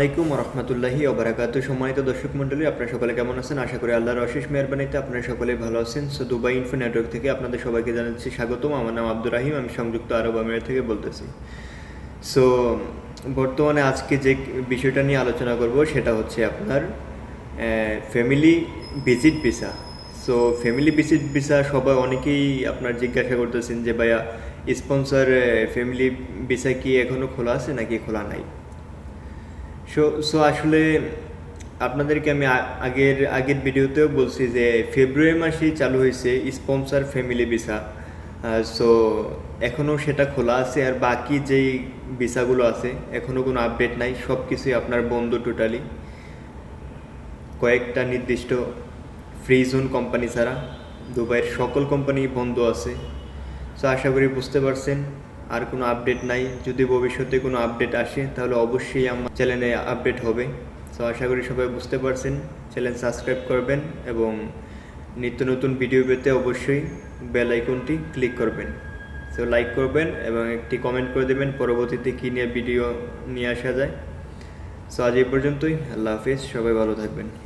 আলাইকুম রহমতুল্লাহি ওবরাকাত সম্মানিত দর্শক মণ্ডলী, আপনারা সকলে কেমন আছেন? আশা করি আল্লাহর অশেষ মেহরবানিতে আপনারা সকলে ভালো আছেন। সো দুবাই ইনফো নেটওয়ার্ক থেকে আপনাদের সবাইকে জানাচ্ছি স্বাগতম। আমার নাম আব্দুর রাহিম, আমি সংযুক্ত আরব আমিরাত থেকে বলতেছি। সো বর্তমানে আজকে যে বিষয়টা নিয়ে আলোচনা করব সেটা হচ্ছে আপনার family visit visa so family visit visa সবাই অনেকেই আপনার জিজ্ঞাসা করতেছেন যে, ভাইয়া স্পন্সর ফ্যামিলি ভিসা কি এখনও খোলা আছে নাকি খোলা নাই? সো সো আসলে আপনাদেরকে আমি আগের আগের ভিডিওতেও বলছি যে ফেব্রুয়ারি মাসেই চালু হয়েছে স্পন্সর ফ্যামিলি ভিসা সো এখনও সেটা খোলা আছে আর বাকি যেই ভিসাগুলো আছে এখনও কোনো আপডেট নাই সব কিছুই আপনার বন্ধ টোটালি কয়েকটা নির্দিষ্ট ফ্রি জোন কোম্পানি ছাড়া, দুবাইয়ের সকল কোম্পানি বন্ধ আছে। সো আশা করি বুঝতে পারছেন। আর কোনো আপডেট নাই। যদি ভবিষ্যতে কোনো আপডেট আসে, তাহলে অবশ্যই আমার চ্যানেলে আপডেট হবে। সো আশা করি সবাই বুঝতে পারছেন। চ্যানেল সাবস্ক্রাইব করবেন এবং নিত্য নতুন ভিডিও পেতে অবশ্যই বেল আইকনটি ক্লিক করবেন। সো লাইক করবেন এবং একটি কমেন্ট করে দেবেন পরবর্তীতে কী নিয়ে ভিডিও নিয়ে আসা যায়। সো আজ এই পর্যন্তই। আল্লাহ হাফিজ। সবাই ভালো থাকবেন।